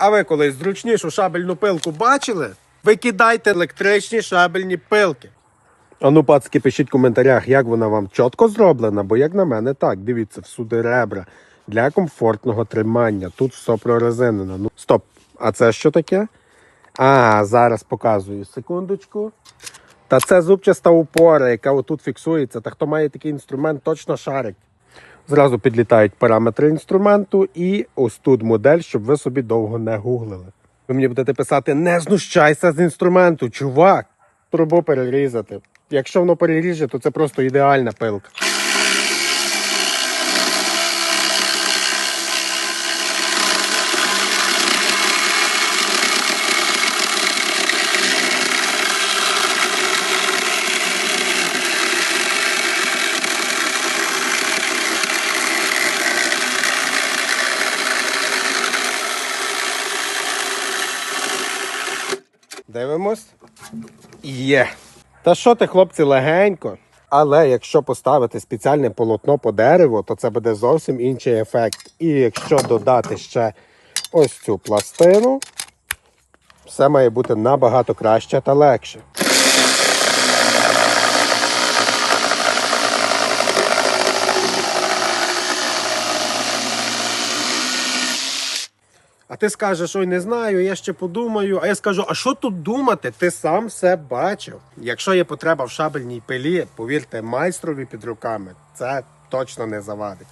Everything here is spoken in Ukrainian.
А ви колись зручнішу шабельну пилку бачили? Викидайте електричні шабельні пилки. А ну, пацки, пишіть в коментарях, як вона вам чітко зроблена, бо як на мене, так, дивіться, всюди ребра для комфортного тримання. Тут все прорезинено. Ну, стоп, а це що таке? А, зараз показую. Секундочку. Та це зубчаста опора, яка отут фіксується. Та хто має такий інструмент, точно шарить. Зразу підлітають параметри інструменту і ось тут модель, щоб ви собі довго не гуглили. Ви мені будете писати: не знущайся з інструменту, чувак. Трубу перерізати. Якщо воно переріже, то це просто ідеальна пилка. Дивимось. Є. Та що ти, хлопці, легенько. Але якщо поставити спеціальне полотно по дереву, то це буде зовсім інший ефект. І якщо додати ще ось цю пластину, все має бути набагато краще та легше. А ти скажеш, ой, не знаю, я ще подумаю. А я скажу, а що тут думати? Ти сам все бачив. Якщо є потреба в шабельній пилі, повірте, майстрові під руками, це точно не завадить.